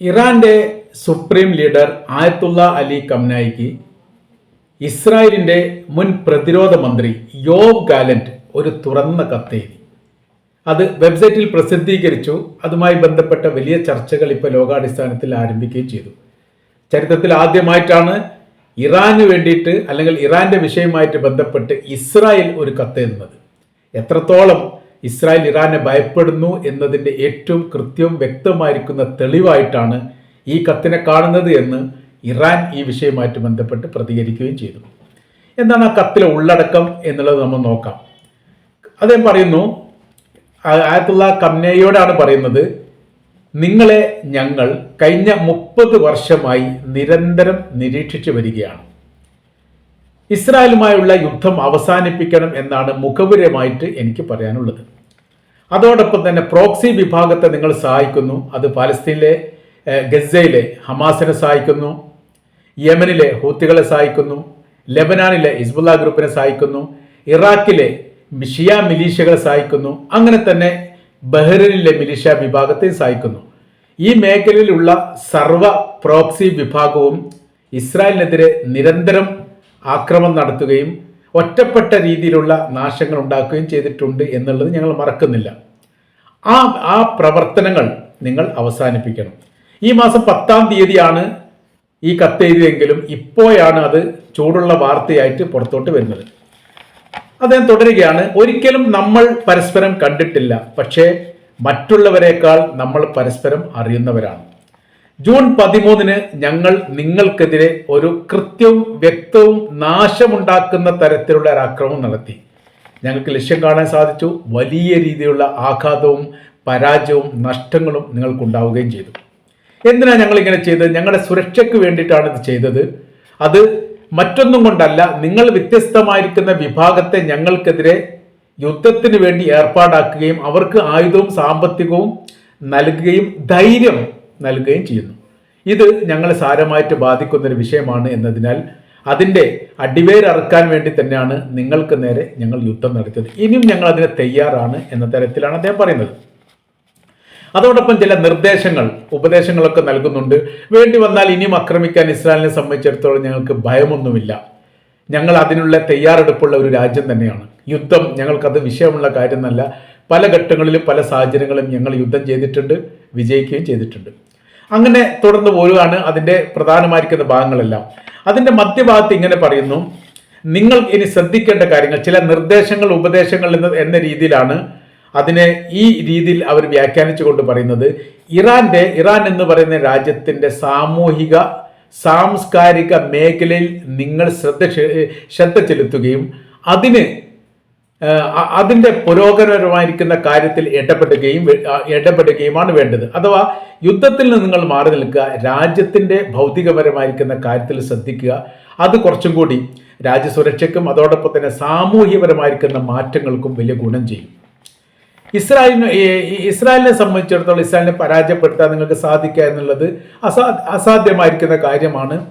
ഇറാന്റെ supreme leader Ayatollah Ali കംനായിക്ക് ഇസ്രായേലിന്റെ മുൻ പ്രതിരോധ മന്ത്രി യോവ് ഗാലന്റ് ഒരു തുറന്ന കത്തെഴുതി. അത് വെബ്സൈറ്റിൽ പ്രസിദ്ധീകരിച്ചു. അതുമായി ബന്ധപ്പെട്ട വലിയ ചർച്ചകൾ ഇപ്പോൾ ലോകാടിസ്ഥാനത്തിൽ ആരംഭിക്കുകയും ചെയ്തു. ചരിത്രത്തിൽ ആദ്യമായിട്ടാണ് ഇറാന് വേണ്ടിയിട്ട് അല്ലെങ്കിൽ ഇറാന്റെ വിഷയമായിട്ട് ബന്ധപ്പെട്ട് ഇസ്രായേൽ ഒരു കത്തെഴുതുന്നത്. എത്രത്തോളം ഇസ്രായേൽ ഇറാനെ ഭയപ്പെടുന്നു എന്നതിന്റെ ഏറ്റവും കൃത്യവും വ്യക്തമായിരിക്കുന്ന തെളിവായിട്ടാണ് ഈ കത്തിനെ കാണുന്നത് എന്ന് ഇറാൻ ഈ വിഷയവുമായിട്ട് ബന്ധപ്പെട്ട് പ്രതികരിക്കുകയും ചെയ്തു. എന്താണ് ആ കത്തിലെ ഉള്ളടക്കം എന്നുള്ളത് നമ്മൾ നോക്കാം. അദ്ദേഹം പറയുന്നു ആയത്തുള്ള കമ്നയോടാണ് പറയുന്നത് നിങ്ങളെ ഞങ്ങൾ കഴിഞ്ഞ മുപ്പത് വർഷമായി നിരന്തരം നിരീക്ഷിച്ചു വരികയാണ്. ഇസ്രായേലുമായുള്ള യുദ്ധം അവസാനിപ്പിക്കണം എന്നാണ് മുഖപുരമായിട്ട് എനിക്ക് പറയാനുള്ളത്. അതോടൊപ്പം തന്നെ പ്രോക്സി വിഭാഗത്തെ നിങ്ങൾ സഹായിക്കുന്നു. അത് പാലസ്തീനിലെ ഗസയിലെ ഹമാസിനെ സഹായിക്കുന്നു. യമനിലെ ഹൂത്തികളെ സഹായിക്കുന്നു. ലെബനാനിലെ ഹിസ്ബുല്ല ഗ്രൂപ്പിനെ സഹായിക്കുന്നു. ഇറാഖിലെ ഷിയ മിലീഷ്യകളെ സഹായിക്കുന്നു. അങ്ങനെ തന്നെ ബഹ്റിനിലെ മിലീഷ്യ വിഭാഗത്തെ സഹായിക്കുന്നു. ഈ മേഖലയിലുള്ള സർവ പ്രോക്സി വിഭാഗവും ഇസ്രായേലിനെതിരെ നിരന്തരം ആക്രമണം നടത്തുകയും ഒറ്റപ്പെട്ട രീതിയിലുള്ള നാശങ്ങൾ ഉണ്ടാക്കുകയും ചെയ്തിട്ടുണ്ട് എന്നുള്ളത് ഞങ്ങൾ മറക്കുന്നില്ല. ആ ആ പ്രവർത്തനങ്ങൾ നിങ്ങൾ അവസാനിപ്പിക്കണം. ഈ മാസം പത്താം തീയതിയാണ് ഈ കത്തെഴുതിയെങ്കിലും ഇപ്പോഴാണ് അത് ചൂടുള്ള വാർത്തയായിട്ട് പുറത്തോട്ട് വരുന്നത്. അദ്ദേഹം തുടരുകയാണ് ഒരിക്കലും നമ്മൾ പരസ്പരം കണ്ടിട്ടില്ല പക്ഷേ മറ്റുള്ളവരെക്കാൾ നമ്മൾ പരസ്പരം അറിയുന്നവരാണ്. ജൂൺ പതിമൂന്നിന് ഞങ്ങൾ നിങ്ങൾക്കെതിരെ ഒരു കൃത്യവും വ്യക്തവും നാശമുണ്ടാക്കുന്ന തരത്തിലുള്ള ഒരു ആക്രമണം നടത്തി. ഞങ്ങൾക്ക് ലക്ഷ്യം കാണാൻ സാധിച്ചു. വലിയ രീതിയിലുള്ള ആഘാതവും പരാജയവും നഷ്ടങ്ങളും നിങ്ങൾക്കുണ്ടാവുകയും ചെയ്തു. എന്തിനാണ് ഞങ്ങൾ ഇങ്ങനെ ചെയ്തത്? ഞങ്ങളുടെ സുരക്ഷയ്ക്ക് വേണ്ടിയിട്ടാണ് ഇത് ചെയ്തത്. അത് മറ്റൊന്നും കൊണ്ടല്ല നിങ്ങൾ വ്യത്യസ്തമായിരിക്കുന്ന വിഭാഗത്തെ ഞങ്ങൾക്കെതിരെ യുദ്ധത്തിന് വേണ്ടി ഏർപ്പാടാക്കുകയും അവർക്ക് ആയുധവും സാമ്പത്തികവും നൽകുകയും ധൈര്യം നൽകുകയും ചെയ്യുന്നു. ഇത് ഞങ്ങളെ സാരമായിട്ട് ബാധിക്കുന്നൊരു വിഷയമാണ് എന്നതിനാൽ അതിന്റെ അടിവേരറക്കാൻ വേണ്ടി തന്നെയാണ് നിങ്ങൾക്ക് നേരെ ഞങ്ങൾ യുദ്ധം നടത്തിയത്. ഇനിയും ഞങ്ങൾ അതിന് തയ്യാറാണ് എന്ന തരത്തിലാണ് അദ്ദേഹം പറയുന്നത്. അതോടൊപ്പം ചില നിർദ്ദേശങ്ങൾ ഉപദേശങ്ങളൊക്കെ നൽകുന്നുണ്ട്. വേണ്ടി വന്നാൽ ഇനിയും ആക്രമിക്കാൻ ഇസ്രായേലിനെ സംബന്ധിച്ചിടത്തോളം ഞങ്ങൾക്ക് ഭയമൊന്നുമില്ല. ഞങ്ങൾ അതിനുള്ള തയ്യാറെടുപ്പുള്ള ഒരു രാജ്യം തന്നെയാണ്. യുദ്ധം ഞങ്ങൾക്കത് വിഷയമുള്ള കാര്യമല്ല. പല ഘട്ടങ്ങളിലും പല സാഹചര്യങ്ങളും ഞങ്ങൾ യുദ്ധം ചെയ്തിട്ടുണ്ട് വിജയിക്കുകയും ചെയ്തിട്ടുണ്ട്. അങ്ങനെ തുടർന്ന് പോരുകയാണ് അതിന്റെ പ്രധാനമായിരിക്കുന്ന ഭാഗങ്ങളെല്ലാം. അതിന്റെ മധ്യഭാഗത്ത് ഇങ്ങനെ പറയുന്നു നിങ്ങൾ ഇനി ശ്രദ്ധിക്കേണ്ട കാര്യങ്ങൾ ചില നിർദ്ദേശങ്ങൾ ഉപദേശങ്ങൾ എന്ന രീതിയിലാണ് അതിനെ ഈ രീതിയിൽ അവർ വ്യാഖ്യാനിച്ചു കൊണ്ട് പറയുന്നത്. ഇറാന്റെ ഇറാൻ എന്ന് പറയുന്ന രാജ്യത്തിന്റെ സാമൂഹിക സാംസ്കാരിക മേഖലയിൽ നിങ്ങൾ ശ്രദ്ധ ശ്രദ്ധ ചെലുത്തുകയും അതിന് ആഹ് അ- അതിന്റെ പുരോഗമനപരമായിരിക്കുന്ന കാര്യത്തിൽ ഇടപെടുകയും ഇടപെടുകയുമാണ് വേണ്ടത്. അഥവാ യുദ്ധത്തിൽ നിന്ന് നിങ്ങൾ മാറി നിൽക്കുക രാജ്യത്തിന്റെ ഭൗതികപരമായിരിക്കുന്ന കാര്യത്തിൽ ശ്രദ്ധിക്കുക അത് കുറച്ചും കൂടി രാജ്യസുരക്ഷയ്ക്കും അതോടൊപ്പം തന്നെ സാമൂഹ്യപരമായിരിക്കുന്ന മാറ്റങ്ങൾക്കും വലിയ ഗുണം ചെയ്യും. ഇസ്രായേലിന് ഇസ്രായേലിനെ സംബന്ധിച്ചിടത്തോളം ഇസ്രായേലിനെ പരാജയപ്പെടുത്താൻ നിങ്ങൾക്ക് സാധിക്കുക എന്നുള്ളത് അസാ അസാധ്യമായിരിക്കുന്ന കാര്യമാണ്.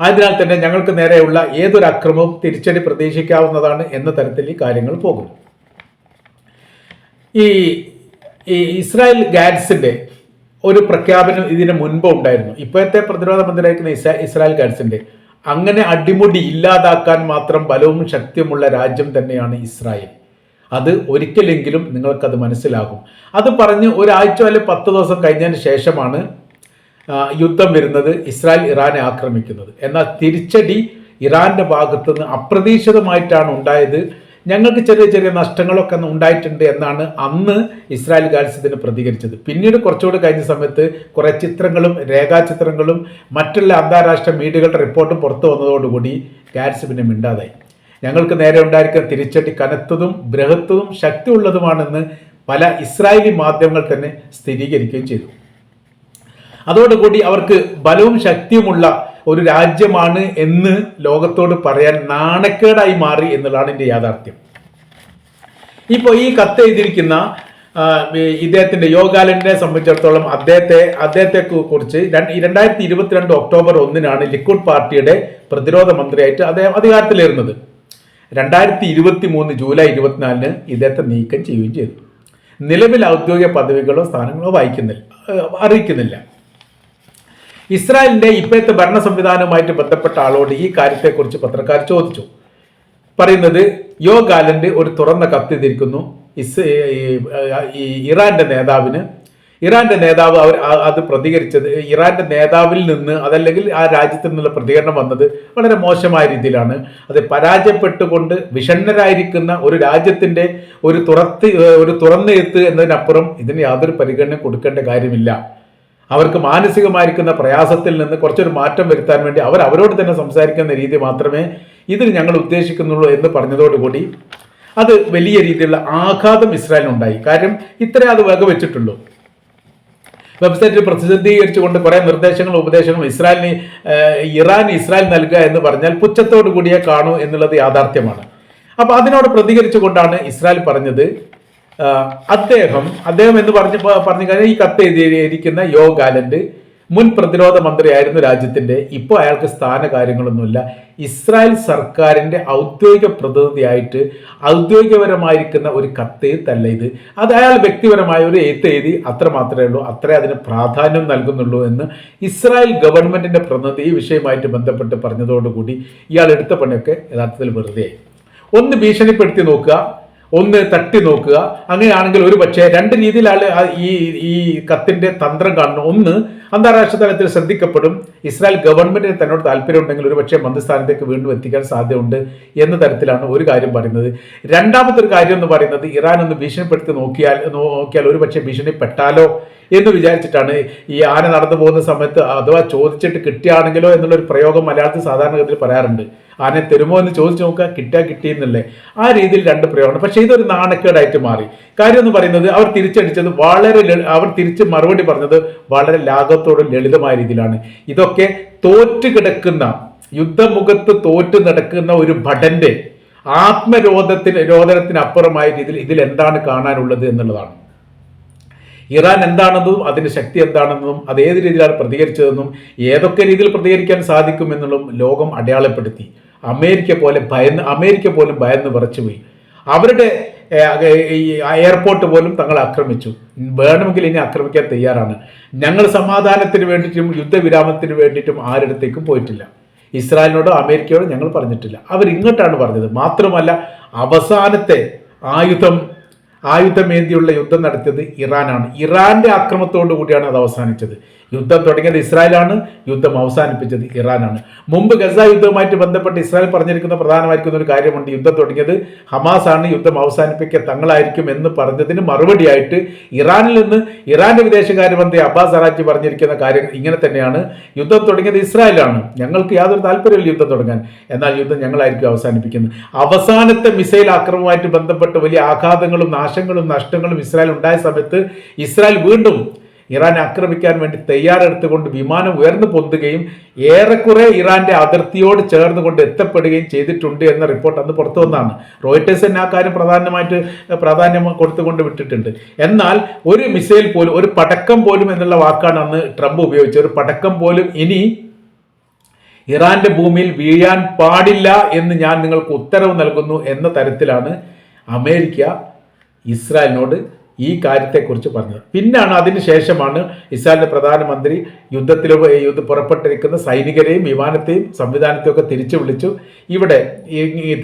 ആയതിനാൽ തന്നെ ഞങ്ങൾക്ക് നേരെയുള്ള ഏതൊരു അക്രമവും തിരിച്ചടി പ്രതീക്ഷിക്കാവുന്നതാണ് എന്ന തരത്തിൽ ഈ കാര്യങ്ങൾ പോകും ഈ ഈ ഇസ്രായേൽ ഗാഡ്സിന്റെ ഒരു പ്രഖ്യാപനം ഇതിന് മുൻപ് ഉണ്ടായിരുന്നു. ഇപ്പോഴത്തെ പ്രതിരോധ മന്ത്രിയായിരിക്കുന്ന ഇസ്രാ ഇസ്രായേൽ ഗാഡ്സിന്റെ അങ്ങനെ അടിമുടി ഇല്ലാതാക്കാൻ മാത്രം ബലവും ശക്തിയുമുള്ള രാജ്യം തന്നെയാണ് ഇസ്രായേൽ. അത് ഒരിക്കലെങ്കിലും നിങ്ങൾക്കത് മനസ്സിലാകും. അത് പറഞ്ഞ് ഒരാഴ്ച അല്ലെങ്കിൽ പത്ത് ദിവസം കഴിഞ്ഞതിന് ശേഷമാണ് യുദ്ധം വരുന്നത് ഇസ്രായേൽ ഇറാനെ ആക്രമിക്കുന്നത്. എന്നാൽ തിരിച്ചടി ഇറാന്റെ ഭാഗത്തുനിന്ന് അപ്രതീക്ഷിതമായിട്ടാണ് ഉണ്ടായത്. ഞങ്ങൾക്ക് ചെറിയ ചെറിയ നഷ്ടങ്ങളൊക്കെ ഉണ്ടായിട്ടുണ്ട് എന്നാണ് അന്ന് ഇസ്രായേൽ ഗാഡ്സ് ഇതിന് പ്രതികരിച്ചത്. പിന്നീട് കുറച്ചുകൂടി കഴിഞ്ഞ സമയത്ത് കുറേ ചിത്രങ്ങളും രേഖാചിത്രങ്ങളും മറ്റുള്ള അന്താരാഷ്ട്ര മീഡിയകളുടെ റിപ്പോർട്ടും പുറത്തു വന്നതോടുകൂടി ഗാഡ്സ് പിന്നെ മിണ്ടാതായി. ഞങ്ങൾക്ക് നേരെ ഉണ്ടായിരിക്കുന്ന തിരിച്ചടി കനത്തതും ബൃഹത്തതും ശക്തിയുള്ളതുമാണെന്ന് പല ഇസ്രായേലി മാധ്യമങ്ങൾ തന്നെ സ്ഥിരീകരിക്കുകയും ചെയ്തു. അതോടുകൂടി അവർക്ക് ബലവും ശക്തിയുമുള്ള ഒരു രാജ്യമാണ് എന്ന് ലോകത്തോട് പറയാൻ നാണക്കേടായി മാറി എന്നുള്ളതാണ് എന്റെ യാഥാർത്ഥ്യം. ഇപ്പോൾ ഈ കത്ത് എഴുതിയിരിക്കുന്ന ഇദ്ദേഹത്തിന്റെ യോഗാലൻഡിനെ സംബന്ധിച്ചിടത്തോളം അദ്ദേഹത്തെ അദ്ദേഹത്തെ കുറിച്ച് രണ്ടായിരത്തി ഇരുപത്തിരണ്ട് ഒക്ടോബർ ഒന്നിനാണ് ലിക്വിഡ് പാർട്ടിയുടെ പ്രതിരോധ മന്ത്രിയായിട്ട് അദ്ദേഹം അധികാരത്തിലേറുന്നത്. രണ്ടായിരത്തി ഇരുപത്തി മൂന്ന് ജൂലൈ ഇരുപത്തിനാലിന് ഇദ്ദേഹത്തെ നീക്കം ചെയ്യുകയും ചെയ്തു. നിലവിൽ ഔദ്യോഗിക പദവികളോ സ്ഥാനങ്ങളോ വഹിക്കുന്നില്ല അറിയിക്കുന്നില്ല. ഇസ്രായേലിന്റെ ഇപ്പോഴത്തെ ഭരണ സംവിധാനവുമായിട്ട് ബന്ധപ്പെട്ട ആളോട് ഈ കാര്യത്തെക്കുറിച്ച് പത്രക്കാർ ചോദിച്ചു. പറയുന്നത് യോ ഗാലന്റ് ഒരു തുറന്ന കത്തെഴുതിയിരിക്കുന്നു ഇസ് ഈ ഇറാന്റെ നേതാവിന്. ഇറാന്റെ നേതാവ് അവർ അത് പ്രതികരിച്ചത് ഇറാന്റെ നേതാവിൽ നിന്ന് അതല്ലെങ്കിൽ ആ രാജ്യത്തിൽ നിന്നുള്ള പ്രതികരണം വന്നത് വളരെ മോശമായ രീതിയിലാണ്. അത് പരാജയപ്പെട്ടുകൊണ്ട് വിഷണ്ണരായിരിക്കുന്ന ഒരു രാജ്യത്തിന്റെ ഒരു തുറത്ത് ഒരു തുറന്നെഴുത്ത് എന്നതിനപ്പുറം ഇതിന് യാതൊരു പരിഗണന കൊടുക്കേണ്ട കാര്യമില്ല. അവർക്ക് മാനസികമായിരിക്കുന്ന പ്രയാസത്തിൽ നിന്ന് കുറച്ചൊരു മാറ്റം വരുത്താൻ വേണ്ടി അവർ അവരോട് തന്നെ സംസാരിക്കുന്ന രീതി മാത്രമേ ഇതിന് ഞങ്ങൾ ഉദ്ദേശിക്കുന്നുള്ളൂ എന്ന് പറഞ്ഞതോടുകൂടി അത് വലിയ രീതിയിലുള്ള ആഘാതം ഇസ്രായേലിനുണ്ടായി. കാര്യം ഇത്രേ അത് വകവെച്ചിട്ടുള്ളൂ. വെബ്സൈറ്റിൽ പ്രസിദ്ധീകരിച്ചുകൊണ്ട് കുറേ നിർദ്ദേശങ്ങളും ഉപദേശങ്ങളും ഇസ്രായേലിന് ഇറാൻ ഇസ്രായേൽ നൽകുക എന്ന് പറഞ്ഞാൽ പുച്ഛത്തോടു കൂടിയേ കാണൂ എന്നുള്ളത് യാഥാർത്ഥ്യമാണ്. അപ്പോൾ അതിനോട് പ്രതികരിച്ചുകൊണ്ടാണ് ഇസ്രായേൽ പറഞ്ഞത് അദ്ദേഹം അദ്ദേഹം എന്ന് പറഞ്ഞ പറഞ്ഞു കഴിഞ്ഞാൽ ഈ കത്ത് എഴുതിയിരിക്കുന്ന യോ ഗാലന്റ് മുൻ പ്രതിരോധ മന്ത്രിയായിരുന്നു രാജ്യത്തിന്റെ. ഇപ്പോൾ അയാൾക്ക് സ്ഥാന കാര്യങ്ങളൊന്നുമില്ല ഇസ്രായേൽ സർക്കാരിന്റെ ഔദ്യോഗിക പ്രതിനിധിയായിട്ട് ഔദ്യോഗികപരമായിരിക്കുന്ന ഒരു കത്തെഴുത്തല്ല ഇത്. അത് അയാൾ വ്യക്തിപരമായ ഒരു എഴുത്ത് എഴുതി അത്ര മാത്രമേ ഉള്ളൂ. അത്രേ അതിന് പ്രാധാന്യം നൽകുന്നുള്ളൂ എന്ന് ഇസ്രായേൽ ഗവൺമെന്റിന്റെ പ്രതിനിധി ഈ വിഷയമായിട്ട് ബന്ധപ്പെട്ട് പറഞ്ഞതോടുകൂടി ഇയാൾ എടുത്ത പണിയൊക്കെ യഥാർത്ഥത്തിൽ വെറുതെ ഒന്ന് ഭീഷണിപ്പെടുത്തി നോക്കുക. ഒന്ന് തട്ടി നോക്കുക. അങ്ങനെയാണെങ്കിൽ ഒരു പക്ഷേ രണ്ട് രീതിയിലാണ് ഈ ഈ കത്തിന്റെ തന്ത്രം കാണുന്നത്. ഒന്ന് അന്താരാഷ്ട്ര തലത്തിൽ ശ്രദ്ധിക്കപ്പെടും. ഇസ്രായേൽ ഗവൺമെന്റിന് തന്നോട് താല്പര്യമുണ്ടെങ്കിൽ ഒരു പക്ഷേ മന്ത്രിസ്ഥാനത്തേക്ക് വീണ്ടും എത്തിക്കാൻ സാധ്യതയുണ്ട് എന്ന തരത്തിലാണ് ഒരു കാര്യം പറയുന്നത്. രണ്ടാമത്തെ ഒരു കാര്യം എന്ന് പറയുന്നത് ഇറാൻ ഒന്ന് ഭീഷണിപ്പെടുത്തി നോക്കിയാൽ നോക്കിയാൽ ഒരു പക്ഷേ ഭീഷണിപ്പെട്ടാലോ? എന്ന് വിചാരിച്ചിട്ടാണ് ഈ ആന നടന്നു പോകുന്ന സമയത്ത് അഥവാ ചോദിച്ചിട്ട് കിട്ടിയാണെങ്കിലോ എന്നുള്ളൊരു പ്രയോഗം മലയാളത്തിൽ സാധാരണഗതിയിൽ പറയാറുണ്ട്. ആനെ തരുമോ എന്ന് ചോദിച്ചു നോക്കുക കിട്ടിയാൽ കിട്ടിയെന്നല്ലേ. ആ രീതിയിൽ രണ്ട് പ്രയോഗമാണ് പക്ഷേ ഇതൊരു നാണക്കേടായിട്ട് മാറി. കാര്യം എന്ന് പറയുന്നത് അവർ തിരിച്ചടിച്ചത് വളരെ അവർ തിരിച്ച് മറുപടി പറഞ്ഞത് വളരെ ലാഘവത്തോടും ലളിതമായ രീതിയിലാണ്. ഇതൊക്കെ തോറ്റു കിടക്കുന്ന യുദ്ധമുഖത്ത് തോറ്റു നടക്കുന്ന ഒരു ഭടന്റെ ആത്മരോധത്തിന് രോധനത്തിനപ്പുറമായ രീതിയിൽ ഇതിൽ എന്താണ് കാണാനുള്ളത് എന്നുള്ളതാണ്. ഇറാൻ എന്താണെന്നും അതിന്റെ ശക്തി എന്താണെന്നും അത് ഏത് രീതിയിലാണ് പ്രതികരിച്ചതെന്നും ഏതൊക്കെ രീതിയിൽ പ്രതികരിക്കാൻ സാധിക്കുമെന്നുള്ളതും ലോകം അടയാളപ്പെടുത്തി. അമേരിക്ക പോലെ ഭയന്ന് അമേരിക്ക പോലും ഭയന്ന് വിറച്ചുപോയി. അവരുടെ എയർപോർട്ട് പോലും തങ്ങൾ ആക്രമിച്ചു. വേണമെങ്കിൽ ഇനി ആക്രമിക്കാൻ തയ്യാറാണ്. ഞങ്ങൾ സമാധാനത്തിന് വേണ്ടിയിട്ടും യുദ്ധവിരാമത്തിന് വേണ്ടിയിട്ടും ആരിടത്തേക്കും പോയിട്ടില്ല. ഇസ്രായേലിനോടോ അമേരിക്കയോടോ ഞങ്ങൾ പറഞ്ഞിട്ടില്ല. അവർ ഇങ്ങോട്ടാണ് പറഞ്ഞത്. മാത്രമല്ല അവസാനത്തെ ആയുധം ആയുധമേന്തിയുള്ള യുദ്ധം നടത്തിയത് ഇറാനാണ്. ഇറാന്റെ ആക്രമത്തോടു കൂടിയാണ് അത് അവസാനിച്ചത്. യുദ്ധം തുടങ്ങിയത് ഇസ്രായേലാണ്. യുദ്ധം അവസാനിപ്പിച്ചത് ഇറാനാണ്. മുമ്പ് ഗസ യുദ്ധവുമായിട്ട് ബന്ധപ്പെട്ട് ഇസ്രായേൽ പറഞ്ഞിരിക്കുന്ന പ്രധാനമായിരിക്കുന്ന ഒരു കാര്യമുണ്ട്. യുദ്ധം തുടങ്ങിയത് ഹമാസ് ആണ് യുദ്ധം അവസാനിപ്പിക്കുക തങ്ങളായിരിക്കും എന്ന് പറഞ്ഞതിന് മറുപടിയായിട്ട് ഇറാനിൽ നിന്ന് ഇറാന്റെ വിദേശകാര്യമന്ത്രി അബ്ബാസ് അറാജി പറഞ്ഞിരിക്കുന്ന കാര്യം ഇങ്ങനെ തന്നെയാണ്. യുദ്ധം തുടങ്ങിയത് ഇസ്രായേലാണ്. ഞങ്ങൾക്ക് യാതൊരു താല്പര്യമില്ല യുദ്ധം തുടങ്ങാൻ. എന്നാൽ യുദ്ധം ഞങ്ങളായിരിക്കും അവസാനിപ്പിക്കുന്നത്. അവസാനത്തെ മിസൈൽ ആക്രമവുമായിട്ട് ബന്ധപ്പെട്ട് വലിയ ആഘാതങ്ങളും നാശങ്ങളും നഷ്ടങ്ങളും ഇസ്രായേൽ ഉണ്ടായ സമയത്ത് ഇസ്രായേൽ വീണ്ടും ഇറാൻ ആക്രമിക്കാൻ വേണ്ടി തയ്യാറെടുത്തുകൊണ്ട് വിമാനം ഉയർന്നു പൊന്തുകയും ഏറെക്കുറെ ഇറാന്റെ അതിർത്തിയോട് ചേർന്നുകൊണ്ട് എത്തപ്പെടുകയും ചെയ്തിട്ടുണ്ട് എന്ന റിപ്പോർട്ട് അന്ന് പുറത്തു വന്നതാണ്. റോയിട്ടേഴ്സ് തന്നെ ആ കാര്യം പ്രധാനമായിട്ട് പ്രാധാന്യം കൊടുത്തുകൊണ്ട് വിട്ടിട്ടുണ്ട്. എന്നാൽ ഒരു മിസൈൽ പോലും ഒരു പടക്കം പോലും എന്നുള്ള വാക്കാണ് അന്ന് ട്രംപ് ഉപയോഗിച്ചത്. ഒരു പടക്കം പോലും ഇനി ഇറാന്റെ ഭൂമിയിൽ വീഴാൻ പാടില്ല എന്ന് ഞാൻ നിങ്ങൾക്ക് ഉത്തരവ് നൽകുന്നു എന്ന തരത്തിലാണ് അമേരിക്ക ഇസ്രായേലിനോട് ഈ കാര്യത്തെക്കുറിച്ച് പറഞ്ഞത്. പിന്നാണ് അതിന് ശേഷമാണ് ഇസ്രായേലിന്റെ പ്രധാനമന്ത്രി യുദ്ധത്തിൽ യുദ്ധ പുറപ്പെട്ടിരിക്കുന്ന സൈനികരെയും വിമാനത്തെയും സംവിധാനത്തെയും ഒക്കെ തിരിച്ചു വിളിച്ചു. ഇവിടെ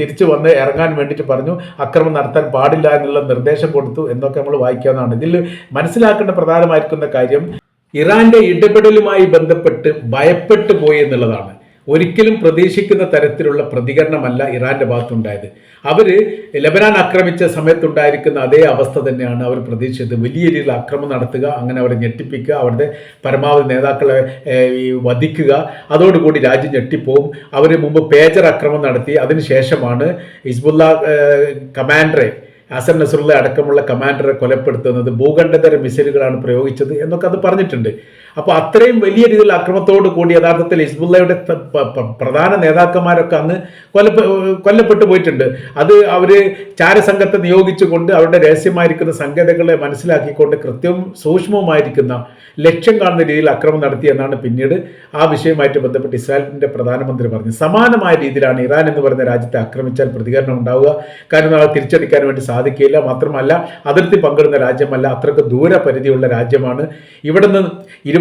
തിരിച്ചു വന്ന് ഇറങ്ങാൻ വേണ്ടിയിട്ട് പറഞ്ഞു അക്രമം നടത്താൻ പാടില്ല എന്നുള്ള നിർദ്ദേശം കൊടുത്തു എന്നൊക്കെ നമ്മൾ വായിക്കാവുന്നതാണ്. ഇതിൽ മനസ്സിലാക്കേണ്ട പ്രധാനമായിരിക്കുന്ന കാര്യം ഇറാന്റെ ഇടപെടലുമായി ബന്ധപ്പെട്ട് ഭയപ്പെട്ടു പോയി എന്നുള്ളതാണ്. ഒരിക്കലും പ്രതീക്ഷിക്കുന്ന തരത്തിലുള്ള പ്രതികരണമല്ല ഇറാന്റെ ഭാഗത്തുണ്ടായത്. അവർ ലബനാൻ ആക്രമിച്ച സമയത്തുണ്ടായിരിക്കുന്ന അതേ അവസ്ഥ തന്നെയാണ് അവർ പ്രതീക്ഷിച്ചത്. വലിയ രീതിയിൽ ആക്രമണം നടത്തുക അങ്ങനെ അവരെ ഞെട്ടിപ്പിക്കുക അവരുടെ പരമാവധി നേതാക്കളെ വധിക്കുക അതോടുകൂടി രാജ്യം ഞെട്ടിപ്പോവും. അവർ മുമ്പ് പേജർ ആക്രമണം നടത്തി. അതിനുശേഷമാണ് ഹിസ്ബുല്ല കമാൻഡറെ ഹസൻ നസറുള്ള അടക്കമുള്ള കമാൻഡറെ കൊലപ്പെടുത്തുന്നത്. ഭൂഖണ്ഡതര മിസൈലുകളാണ് പ്രയോഗിച്ചത് എന്നൊക്കെ അത് പറഞ്ഞിട്ടുണ്ട്. അപ്പോൾ അത്രയും വലിയ രീതിയിൽ അക്രമത്തോട് കൂടി യഥാർത്ഥത്തിൽ പ- പ്രധാന നേതാക്കന്മാരൊക്കെ അന്ന് കൊല്ല കൊല്ലപ്പെട്ടു പോയിട്ടുണ്ട്. അത് അവർ ചാരസംഘത്തെ നിയോഗിച്ചുകൊണ്ട് അവരുടെ രഹസ്യമായിരിക്കുന്ന സംഗതികളെ മനസ്സിലാക്കിക്കൊണ്ട് കൃത്യവും സൂക്ഷ്മവുമായിരിക്കുന്ന ലക്ഷ്യം കാണുന്ന രീതിയിൽ അക്രമം നടത്തി എന്നാണ് പിന്നീട് ആ വിഷയവുമായിട്ട് ബന്ധപ്പെട്ട് ഇസ്രായേലിന്റെ പ്രധാനമന്ത്രി പറഞ്ഞു സമാനമായ രീതിയിലാണ് ഇറാൻ എന്ന് പറയുന്ന രാജ്യത്തെ ആക്രമിച്ചാൽ പ്രതികരണം ഉണ്ടാവുക. കാരണം നാളെ തിരിച്ചടിക്കാൻ വേണ്ടി സാധിക്കില്ല. മാത്രമല്ല അതിർത്തി പങ്കിടുന്ന രാജ്യമല്ല അത്രയ്ക്ക് ദൂരപരിധിയുള്ള രാജ്യമാണ്. ഇവിടെ നിന്ന്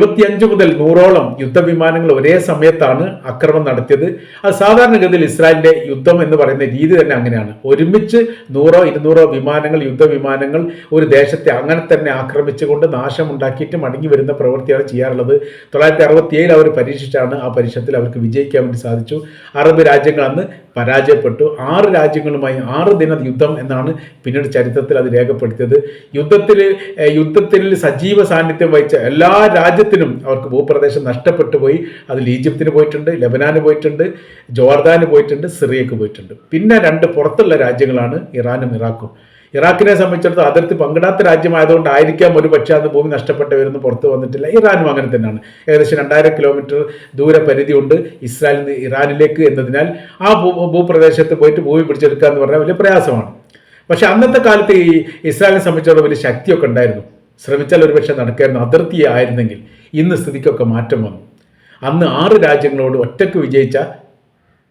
ഇരുപത്തിയഞ്ച് മുതൽ നൂറോളം യുദ്ധവിമാനങ്ങൾ ഒരേ സമയത്താണ് ആക്രമണം നടത്തിയത്. അത് സാധാരണഗതിയിൽ ഇസ്രായേലിന്റെ യുദ്ധം എന്ന് പറയുന്ന രീതി തന്നെ അങ്ങനെയാണ്. ഒരുമിച്ച് നൂറോ ഇരുന്നൂറോ വിമാനങ്ങൾ യുദ്ധവിമാനങ്ങൾ ഒരു ദേശത്തെ അങ്ങനെ തന്നെ ആക്രമിച്ചുകൊണ്ട് നാശമുണ്ടാക്കിയിട്ട് മടങ്ങി വരുന്ന പ്രവൃത്തിയാണ് ചെയ്യാറുള്ളത്. തൊള്ളായിരത്തി അറുപത്തിയേഴിൽ അവർ പരീക്ഷിച്ചാണ് ആ പരീക്ഷണത്തിൽ അവർക്ക് വിജയിക്കാൻ വേണ്ടി സാധിച്ചു. അറബ് രാജ്യങ്ങൾ അന്ന് പരാജയപ്പെട്ടു. ആറ് രാജ്യങ്ങളുമായി ആറ് ദിന യുദ്ധം എന്നാണ് പിന്നീട് ചരിത്രത്തിൽ അത് രേഖപ്പെടുത്തിയത്. യുദ്ധത്തിൽ യുദ്ധത്തിൽ സജീവ സാന്നിധ്യം വഹിച്ച എല്ലാ രാജ്യത്തിനും അവർക്ക് ഭൂപ്രദേശം നഷ്ടപ്പെട്ടു പോയി. അതിൽ ഈജിപ്തിന് പോയിട്ടുണ്ട് ലബനാന് പോയിട്ടുണ്ട് ജോർദാന് പോയിട്ടുണ്ട് സിറിയക്ക് പോയിട്ടുണ്ട്. പിന്നെ രണ്ട് പുറത്തുള്ള രാജ്യങ്ങളാണ് ഇറാനും ഇറാഖും. ഇറാഖിനെ സംബന്ധിച്ചിടത്തോളം അതിർത്തി പങ്കിടാത്ത രാജ്യമായതുകൊണ്ടായിരിക്കാം ഒരു പക്ഷേ അന്ന് ഭൂമി നഷ്ടപ്പെട്ടവരൊന്നും പുറത്തു വന്നിട്ടില്ല. ഇറാനും അങ്ങനെ തന്നെയാണ്. ഏകദേശം രണ്ടായിരം കിലോമീറ്റർ ദൂര പരിധിയുണ്ട് ഇസ്രായേലിൽ നിന്ന് ഇറാനിലേക്ക് എന്നതിനാൽ ആ ഭൂപ്രദേശത്ത് പോയിട്ട് ഭൂമി പിടിച്ചെടുക്കുക എന്ന് പറഞ്ഞാൽ വലിയ പ്രയാസമാണ്. പക്ഷേ അന്നത്തെ കാലത്ത് ഈ ഇസ്രായേലിനെ സംബന്ധിച്ചിടത്തോളം വലിയ ശക്തിയൊക്കെ ഉണ്ടായിരുന്നു. ശ്രമിച്ചാൽ ഒരുപക്ഷെ നടക്കായിരുന്നു. അതിർത്തി ആയിരുന്നെങ്കിൽ ഇന്ന് സ്ഥിതിക്കൊക്കെ മാറ്റം വന്നു. അന്ന് ആറ് രാജ്യങ്ങളോട് ഒറ്റയ്ക്ക് വിജയിച്ച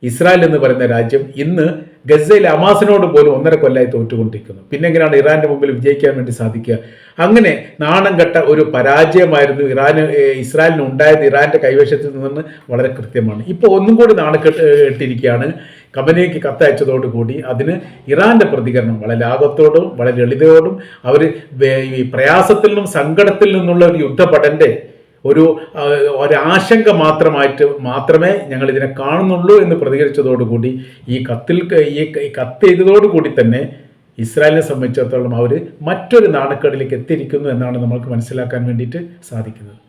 ഇസ്രായേൽ എന്ന് പറയുന്ന രാജ്യം ഇന്ന് ഗസയിലെ അമാസിനോട് പോലും ഒന്നര കൊല്ലായി തോറ്റുകൊണ്ടിരിക്കുന്നു. പിന്നെ എങ്ങനെയാണ് ഇറാന്റെ മുമ്പിൽ വിജയിക്കാൻ വേണ്ടി സാധിക്കുക? അങ്ങനെ നാണം കെട്ട ഒരു പരാജയമായിരുന്നു ഇറാന് ഇസ്രായേലിന് ഉണ്ടായത് ഇറാന്റെ കൈവശത്തിൽ നിന്ന് വളരെ കൃത്യമാണ്. ഇപ്പോൾ ഒന്നും കൂടി നാണക്കെട്ട് ഇട്ടിരിക്കുകയാണ്. കമ്പനിക്ക് കത്തയച്ചതോടുകൂടി അതിന് ഇറാന്റെ പ്രതികരണം വളരെ ലാഭത്തോടും വളരെ ലളിതയോടും അവർ ഈ പ്രയാസത്തിൽ നിന്നും സങ്കടത്തിൽ നിന്നുള്ള ഒരു യുദ്ധപടന്റെ ഒരു ഒരാശങ്ക മാത്രമായിട്ട് മാത്രമേ ഞങ്ങൾ ഇതിനെ കാണുന്നുള്ളൂ എന്ന് പ്രതികരിച്ചതോടുകൂടി ഈ കത്തിൽ ഈ ഈ കത്ത് ചെയ്തതോടുകൂടി തന്നെ ഇസ്രായേലിനെ സംബന്ധിച്ചിടത്തോളം അവർ മറ്റൊരു നാണക്കേടിലേക്ക് എത്തിയിരിക്കുന്നു എന്നാണ് നമ്മൾക്ക് മനസ്സിലാക്കാൻ വേണ്ടിയിട്ട് സാധിക്കുന്നത്.